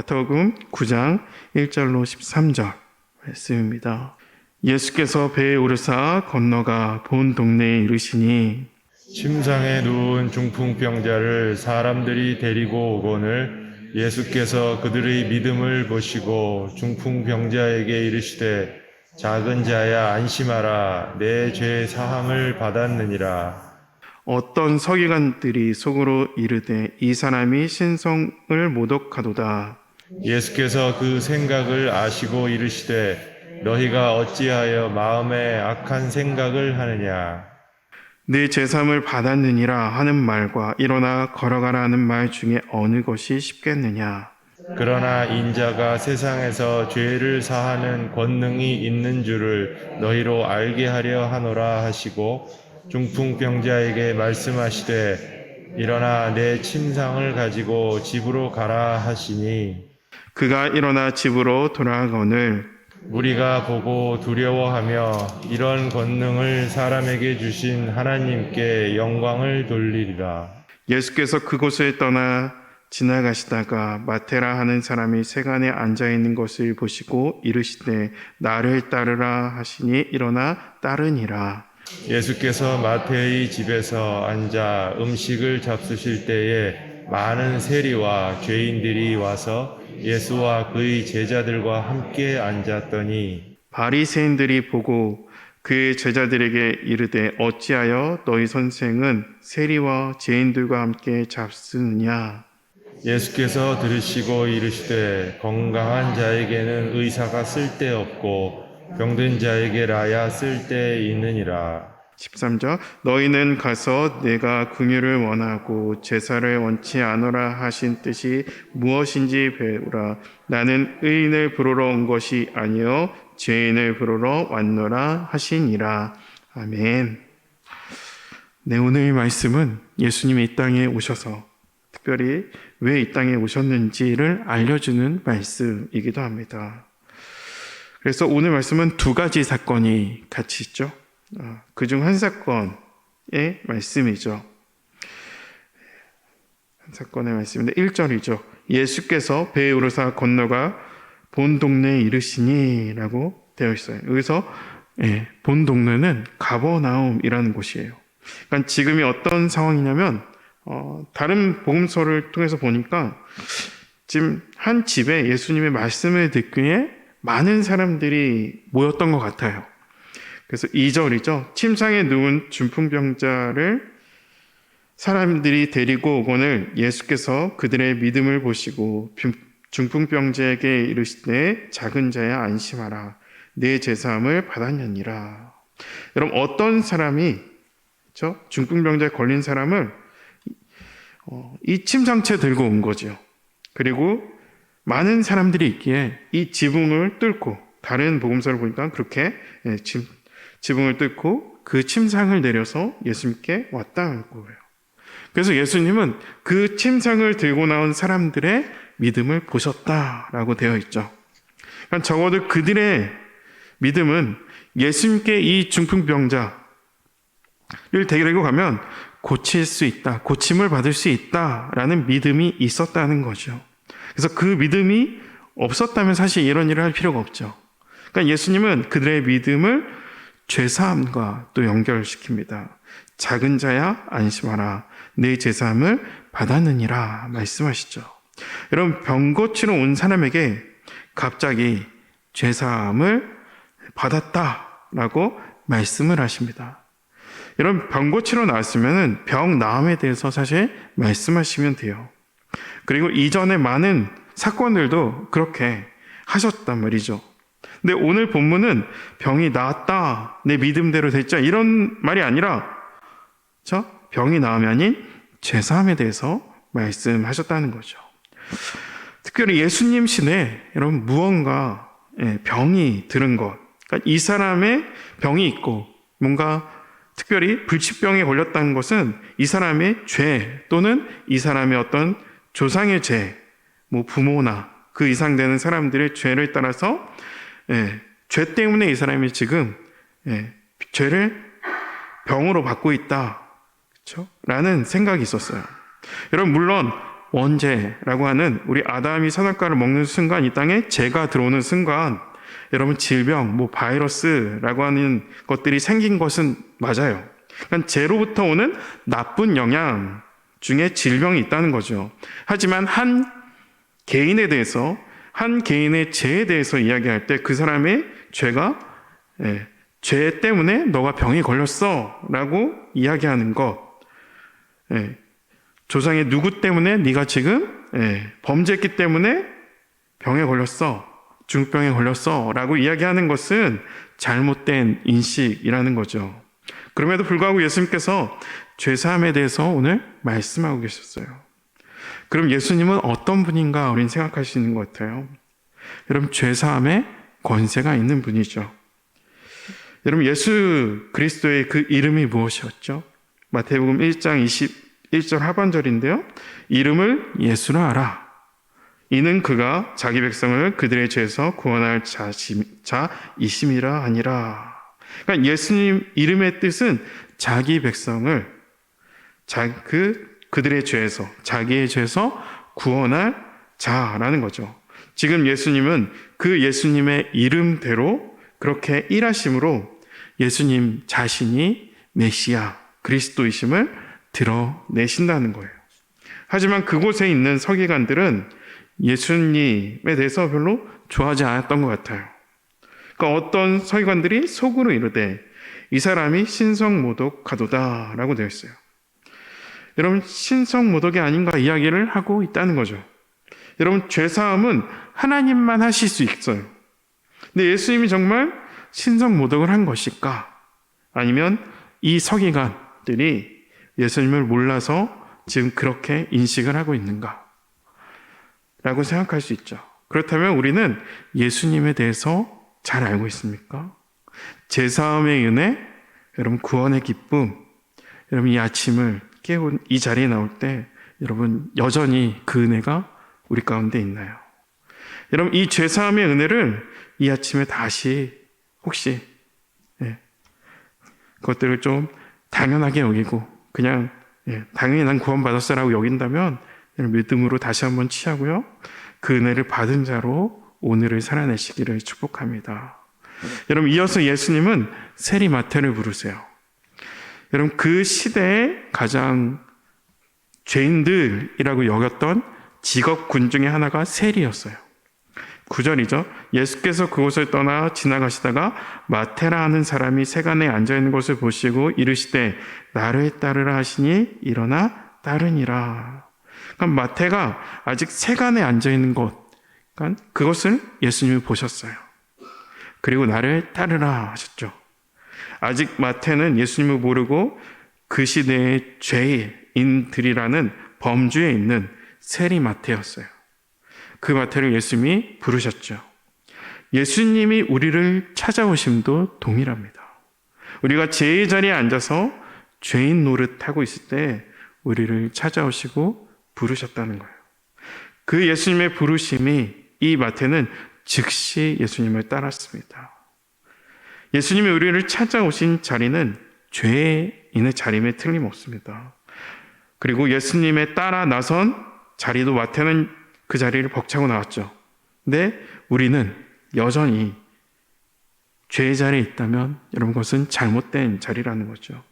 마태복음 9장 1절로 13절 말씀입니다. 예수께서 배에 오르사 건너가 본 동네에 이르시니 침상에 누운 중풍병자를 사람들이 데리고 오거늘 예수께서 그들의 믿음을 보시고 중풍병자에게 이르시되 작은 자야 안심하라 내 죄 사함을 받았느니라 어떤 서기관들이 속으로 이르되 이 사람이 신성을 모독하도다. 예수께서 그 생각을 아시고 이르시되 너희가 어찌하여 마음에 악한 생각을 하느냐 내 제삼을 받았느니라 하는 말과 일어나 걸어가라 하는 말 중에 어느 것이 쉽겠느냐. 그러나 인자가 세상에서 죄를 사하는 권능이 있는 줄을 너희로 알게 하려 하노라 하시고 중풍병자에게 말씀하시되 일어나 내 침상을 가지고 집으로 가라 하시니 그가 일어나 집으로 돌아가거늘 우리가 보고 두려워하며 이런 권능을 사람에게 주신 하나님께 영광을 돌리리라. 예수께서 그곳을 떠나 지나가시다가 마테라 하는 사람이 세간에 앉아 있는 것을 보시고 이르시되 나를 따르라 하시니 일어나 따르니라. 예수께서 마태의 집에서 앉아 음식을 잡수실 때에 많은 세리와 죄인들이 와서 예수와 그의 제자들과 함께 앉았더니 바리새인들이 보고 그의 제자들에게 이르되 어찌하여 너희 선생은 세리와 죄인들과 함께 잡수느냐? 예수께서 들으시고 이르시되 건강한 자에게는 의사가 쓸데없고 병든 자에게라야 쓸데 있느니라 13절 너희는 가서 내가 긍휼을 원하고 제사를 원치 않으라 하신 뜻이 무엇인지 배우라 나는 의인을 부르러 온 것이 아니요 죄인을 부르러 왔노라 하시니라 아멘 네 오늘 말씀은 예수님이 이 땅에 오셔서 특별히 왜 이 땅에 오셨는지를 알려주는 말씀이기도 합니다. 그래서 오늘 말씀은 두 가지 사건이 같이 있죠. 그 중 한 사건의 말씀이죠. 한 사건의 말씀인데 1절이죠. 예수께서 배에 오르사 건너가 본 동네에 이르시니라고 되어 있어요. 여기서 예, 본 동네는 가버나움이라는 곳이에요. 그러니까 지금이 어떤 상황이냐면 어, 다른 복음서를 통해서 보니까 지금 한 집에 예수님의 말씀을 듣기에 많은 사람들이 모였던 것 같아요. 그래서 2절이죠. 침상에 누운 중풍병자를 사람들이 데리고 오거늘 예수께서 그들의 믿음을 보시고 중풍병자에게 이르시되 작은 자야 안심하라 내 제사함을 받았느니라. 여러분 어떤 사람이 저 중풍병자에 걸린 사람을 어, 이 침상채 들고 온 거죠. 그리고 많은 사람들이 있기에 이 지붕을 뚫고 다른 복음서를 보니까 그렇게 예, 지, 지붕을 뚫고 그 침상을 내려서 예수님께 왔다는 거예요. 그래서 예수님은 그 침상을 들고 나온 사람들의 믿음을 보셨다라고 되어 있죠. 그러니까 적어도 그들의 믿음은 예수님께 이 중풍병자를 데리고 가면 고칠 수 있다, 고침을 받을 수 있다라는 믿음이 있었다는 거죠. 그래서 그 믿음이 없었다면 사실 이런 일을 할 필요가 없죠. 그러니까 예수님은 그들의 믿음을 죄사함과 또 연결시킵니다. 작은 자야 안심하라. 내 죄사함을 받았느니라 말씀하시죠. 여러분 병 고치러 온 사람에게 갑자기 죄사함을 받았다라고 말씀을 하십니다. 여러분 병 고치러 나왔으면 병 나음에 대해서 사실 말씀하시면 돼요. 그리고 이전에 많은 사건들도 그렇게 하셨단 말이죠. 근데 오늘 본문은 병이 나았다, 내 믿음대로 됐죠. 이런 말이 아니라, 저 병이 아닌 죄사함에 대해서 말씀하셨다는 거죠. 특별히 예수님 신에 여러분 무언가 예, 병이 들은 것, 그러니까 이 사람의 병이 있고 뭔가 특별히 불치병에 걸렸다는 것은 이 사람의 죄 또는 이 사람의 어떤 조상의 죄, 뭐 부모나 그 이상 되는 사람들의 죄를 따라서 예, 죄 때문에 이 사람이 지금 예, 죄를 병으로 받고 있다? 라는 생각이 있었어요. 여러분 물론 원죄라고 하는 우리 아담이 선악과를 먹는 순간 이 땅에 죄가 들어오는 순간 여러분 질병, 뭐 바이러스라고 하는 것들이 생긴 것은 맞아요. 그러니까 죄로부터 오는 나쁜 영향 중에 질병이 있다는 거죠. 하지만 한 개인에 대해서 한 개인의 죄에 대해서 이야기할 때 그 사람의 죄가 예, 죄 때문에 너가 병이 걸렸어 라고 이야기하는 것. 예, 조상의 누구 때문에 네가 지금 예, 범죄했기 때문에 병에 걸렸어. 중병에 걸렸어 라고 이야기하는 것은 잘못된 인식이라는 거죠. 그럼에도 불구하고 예수님께서 죄사함에 대해서 오늘 말씀하고 계셨어요. 그럼 예수님은 어떤 분인가 우리는 생각할 수 있는 것 같아요. 여러분 죄사함에 권세가 있는 분이죠. 여러분 예수 그리스도의 그 이름이 무엇이었죠? 마태복음 1장 21절 하반절인데요. 이름을 예수라 하라. 이는 그가 자기 백성을 그들의 죄에서 구원할 자심, 자이심이라 하니라. 그러니까 예수님 이름의 뜻은 자기 백성을 자, 그 그들의 죄에서 자기의 죄에서 구원할 자라는 거죠. 지금 예수님은 그 예수님의 이름대로 그렇게 일하심으로 예수님 자신이 메시아 그리스도이심을 드러내신다는 거예요. 하지만 그곳에 있는 서기관들은 예수님에 대해서 별로 좋아하지 않았던 것 같아요. 그러니까 어떤 서기관들이 속으로 이르되 이 사람이 신성모독 가도다라고 되어 있어요. 여러분 신성 모독이 아닌가 이야기를 하고 있다는 거죠. 여러분 죄사함은 하나님만 하실 수 있어요. 근데 예수님이 정말 신성 모독을 한 것일까? 아니면 이 서기관들이 예수님을 몰라서 지금 그렇게 인식을 하고 있는가? 라고 생각할 수 있죠. 그렇다면 우리는 예수님에 대해서 잘 알고 있습니까? 제사함의 은혜, 여러분 구원의 기쁨, 여러분 이 아침을 깨운 이 자리에 나올 때 여러분 여전히 그 은혜가 우리 가운데 있나요? 여러분 이 죄사함의 은혜를 이 아침에 다시 혹시 예, 그것들을 좀 당연하게 여기고 그냥 예, 당연히 난 구원받았어라고 여긴다면 믿음으로 다시 한번 취하고요. 그 은혜를 받은 자로 오늘을 살아내시기를 축복합니다. 여러분 이어서 예수님은 세리마태를 부르세요. 여러분 그 시대에 가장 죄인들이라고 여겼던 직업군 중에 하나가 세리였어요. 9절이죠. 예수께서 그곳을 떠나 지나가시다가 마테라 하는 사람이 세간에 앉아 있는 것을 보시고 이르시되 나를 따르라 하시니 일어나 따르니라. 그럼 마태가 아직 세간에 앉아 있는 것, 그러니까 그것을 예수님이 보셨어요. 그리고 나를 따르라 하셨죠. 아직 마태는 예수님을 모르고 그 시대의 죄인들이라는 범주에 있는 세리 마태였어요. 그 마태를 예수님이 부르셨죠. 예수님이 우리를 찾아오심도 동일합니다. 우리가 제의 자리에 앉아서 죄인 노릇하고 있을 때 우리를 찾아오시고 부르셨다는 거예요. 그 예수님의 부르심이 이 마태는 즉시 예수님을 따랐습니다. 예수님이 우리를 찾아오신 자리는 죄인의 자림에 틀림없습니다. 그리고 예수님의 따라 나선 자리도 마태는 그 자리를 벅차고 나왔죠. 근데 우리는 여전히 죄의 자리에 있다면 여러분 그것은 잘못된 자리라는 거죠.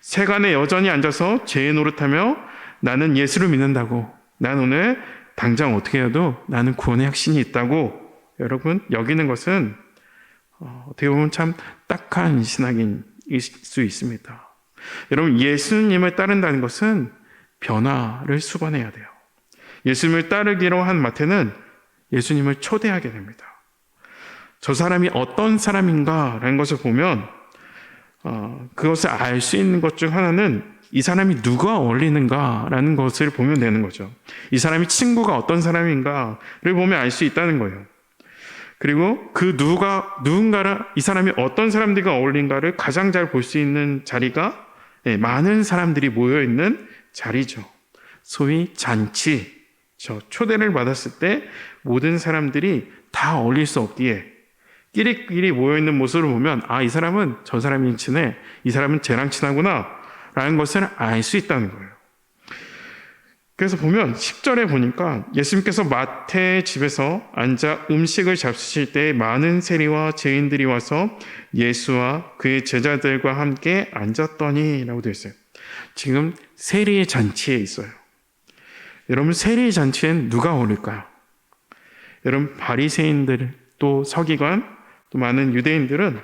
세간에 여전히 앉아서 죄의 노릇하며 나는 예수를 믿는다고 난 오늘 당장 어떻게 해도 나는 구원의 확신이 있다고 여러분 여기는 것은 어, 어떻게 보면 참 딱한 신학인일 수 있습니다. 여러분 예수님을 따른다는 것은 변화를 수반해야 돼요. 예수님을 따르기로 한 마태는 예수님을 초대하게 됩니다. 저 사람이 어떤 사람인가라는 것을 보면 어, 그것을 알 수 있는 것 중 하나는 이 사람이 누가 어울리는가라는 것을 보면 되는 거죠. 이 사람이 친구가 어떤 사람인가를 보면 알 수 있다는 거예요. 그리고 그 누가 누군가를 이 사람이 어떤 사람들과 어울린가를 가장 잘 볼 수 있는 자리가 네, 많은 사람들이 모여 있는 자리죠. 소위 잔치. 저 초대를 받았을 때 모든 사람들이 다 어울릴 수 없기에 끼리끼리 모여 있는 모습을 보면 아 이 사람은 저 사람이 친해, 이 사람은 쟤랑 친하구나 라는 것을 알 수 있다는 거예요. 그래서 보면 10절에 보니까 예수님께서 마태의 집에서 앉아 음식을 잡수실 때 많은 세리와 죄인들이 와서 예수와 그의 제자들과 함께 앉았더니 라고 되어 있어요. 지금 세리의 잔치에 있어요. 여러분 세리의 잔치엔 누가 어울릴까요? 여러분 바리새인들 또 서기관 또 많은 유대인들은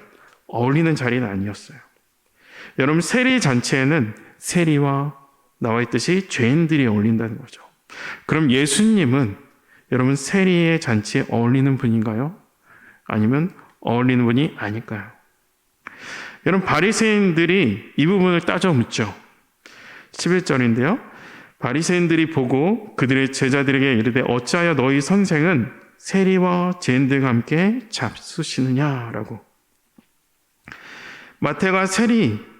어울리는 자리는 아니었어요. 여러분 세리 잔치에는 세리와 나와 있듯이 죄인들이 어울린다는 거죠. 그럼 예수님은 여러분 세리의 잔치에 어울리는 분인가요? 아니면 어울리는 분이 아닐까요? 여러분 바리새인들이 이 부분을 따져 묻죠. 11절인데요. 바리새인들이 보고 그들의 제자들에게 이르되 어찌하여 너희 선생은 세리와 죄인들과 함께 잡수시느냐라고. 마태가 세리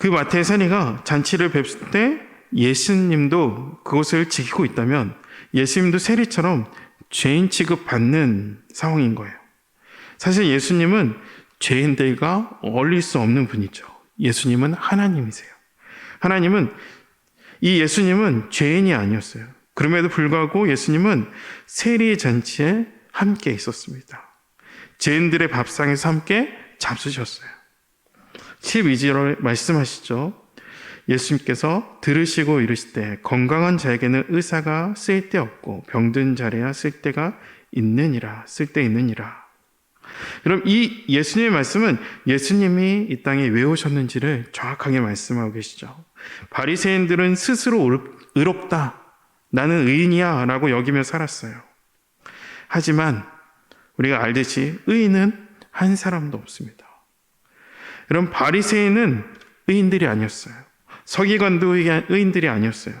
그 마태의 세리가 잔치를 뵙을 때 예수님도 그것을 지키고 있다면 예수님도 세리처럼 죄인 취급 받는 상황인 거예요. 사실 예수님은 죄인들과 어울릴 수 없는 분이죠. 예수님은 하나님이세요. 하나님은 이 예수님은 죄인이 아니었어요. 그럼에도 불구하고 예수님은 세리 잔치에 함께 있었습니다. 죄인들의 밥상에서 함께 잡수셨어요. 12절을 말씀하시죠. 예수님께서 들으시고 이르시되 건강한 자에게는 의사가 쓸데없고 병든 자래야 쓸데가 있느니라 쓸데 있느니라. 그럼 이 예수님의 말씀은 예수님이 이 땅에 왜 오셨는지를 정확하게 말씀하고 계시죠. 바리새인들은 스스로 의롭다. 나는 의인이야 라고 여기며 살았어요. 하지만 우리가 알듯이 의인은 한 사람도 없습니다. 여러분 바리새인은 의인들이 아니었어요. 서기관도 의인들이 아니었어요.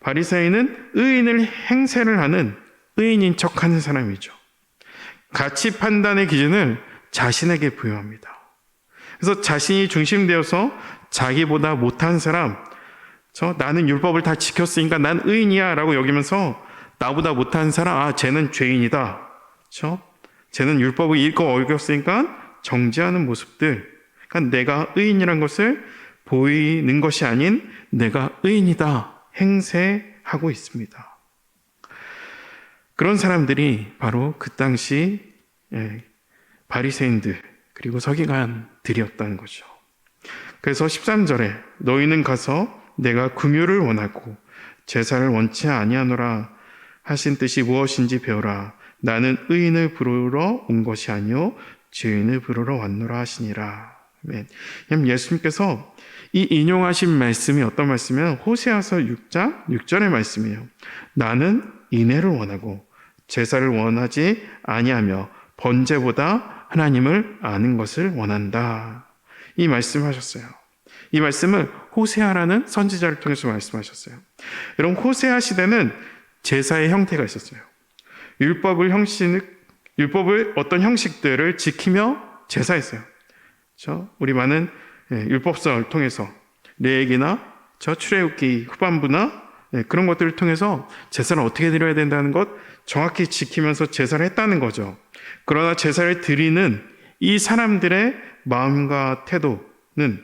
바리새인은 의인을 행세를 하는 의인인 척하는 사람이죠. 가치 판단의 기준을 자신에게 부여합니다. 그래서 자신이 중심되어서 자기보다 못한 사람, 저 나는 율법을 다 지켰으니까 난 의인이야라고 여기면서 나보다 못한 사람, 아 쟤는 죄인이다. 저 쟤는 율법을 읽고 어겼으니까 정죄하는 모습들. 그러니까 내가 의인이란 것을 보이는 것이 아닌 내가 의인이다 행세하고 있습니다. 그런 사람들이 바로 그 당시 예, 바리새인들 그리고 서기관들이었다는 거죠. 그래서 13절에 너희는 가서 내가 금유를 원하고 제사를 원치 아니하노라 하신 뜻이 무엇인지 배우라. 나는 의인을 부르러 온 것이 아니요 죄인을 부르러 왔노라 하시니라. 예수님께서 이 인용하신 말씀이 어떤 말씀이면 호세아서 6장 6절의 말씀이에요. 나는 인애를 원하고 제사를 원하지 아니하며 번제보다 하나님을 아는 것을 원한다. 이 말씀하셨어요. 이 말씀을 호세아라는 선지자를 통해서 말씀하셨어요. 여러분 호세아 시대는 제사의 형태가 있었어요. 율법을 형식 율법을 어떤 형식들을 지키며 제사했어요. 저 우리 많은 예, 율법서를 통해서 레액이나 저 출애굽기 후반부나 예, 그런 것들을 통해서 제사를 어떻게 드려야 된다는 것 정확히 지키면서 제사를 했다는 거죠. 그러나 제사를 드리는 이 사람들의 마음과 태도는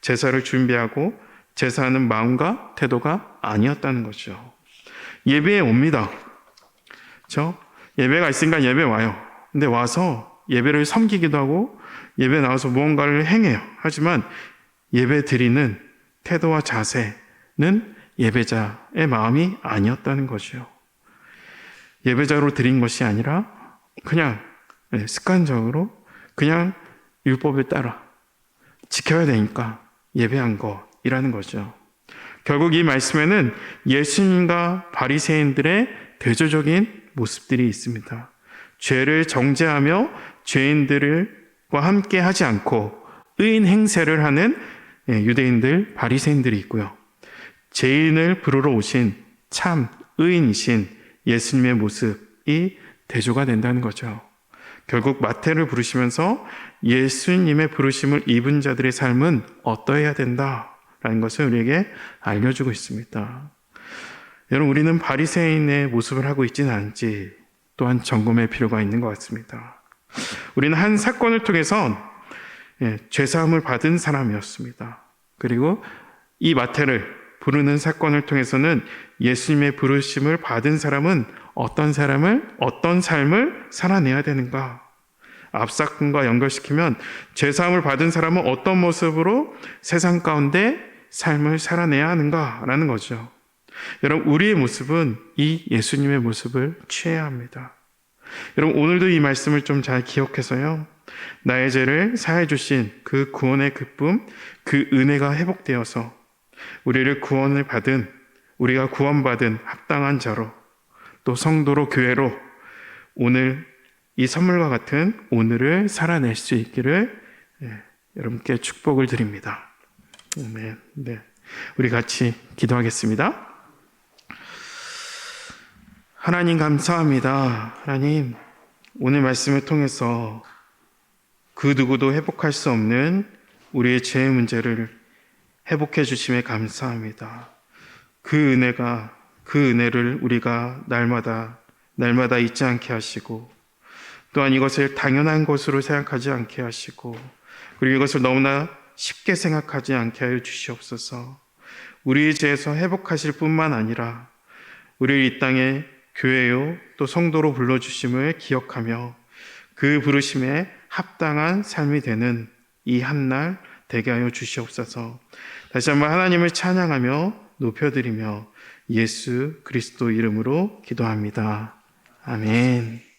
제사를 준비하고 제사하는 마음과 태도가 아니었다는 거죠. 예배에 옵니다. 저 예배가 있으니까 예배 와요. 근데 와서 예배를 섬기기도 하고 예배 나와서 무언가를 행해요. 하지만 예배 드리는 태도와 자세는 예배자의 마음이 아니었다는 거죠. 예배자로 드린 것이 아니라 그냥 네, 습관적으로 그냥 율법을 따라 지켜야 되니까 예배한 것이라는 거죠. 결국 이 말씀에는 예수님과 바리새인들의 대조적인 모습들이 있습니다. 죄를 정죄하며 죄인들과 함께 하지 않고 의인 행세를 하는 예, 유대인들, 바리새인들이 있고요. 죄인을 부르러 오신 참 의인이신 예수님의 모습이 대조가 된다는 거죠. 결국 마태를 부르시면서 예수님의 부르심을 입은 자들의 삶은 어떠해야 된다라는 것을 우리에게 알려주고 있습니다. 여러분 우리는 바리새인의 모습을 하고 있지는 않지 또한 점검할 필요가 있는 것 같습니다. 우리는 한 사건을 통해서 예, 죄사함을 받은 사람이었습니다. 그리고 이 마태를 부르는 사건을 통해서는 예수님의 부르심을 받은 사람은 어떤 사람을, 어떤 삶을 살아내야 되는가? 앞 사건과 연결시키면 죄사함을 받은 사람은 어떤 모습으로 세상 가운데 삶을 살아내야 하는가라는 거죠. 여러분, 우리의 모습은 이 예수님의 모습을 취해야 합니다. 여러분, 오늘도 이 말씀을 좀 잘 기억해서요. 나의 죄를 사해 주신 그 구원의 기쁨, 그 은혜가 회복되어서 우리를 구원을 받은 우리가 구원받은 합당한 자로 또 성도로 교회로 오늘 이 선물과 같은 오늘을 살아낼 수 있기를 예, 여러분께 축복을 드립니다. 네. 우리 같이 기도하겠습니다. 하나님 감사합니다. 하나님, 오늘 말씀을 통해서 그 누구도 회복할 수 없는 우리의 죄의 문제를 회복해 주심에 감사합니다. 그 은혜가, 그 은혜를 우리가 날마다, 날마다 잊지 않게 하시고, 또한 이것을 당연한 것으로 생각하지 않게 하시고, 그리고 이것을 너무나 쉽게 생각하지 않게 하여 주시옵소서. 우리의 죄에서 회복하실 뿐만 아니라, 우리를 이 땅에 교회요 또 성도로 불러주심을 기억하며 그 부르심에 합당한 삶이 되는 이 한날 되게 하여 주시옵소서. 다시 한번 하나님을 찬양하며 높여드리며 예수 그리스도 이름으로 기도합니다. 아멘.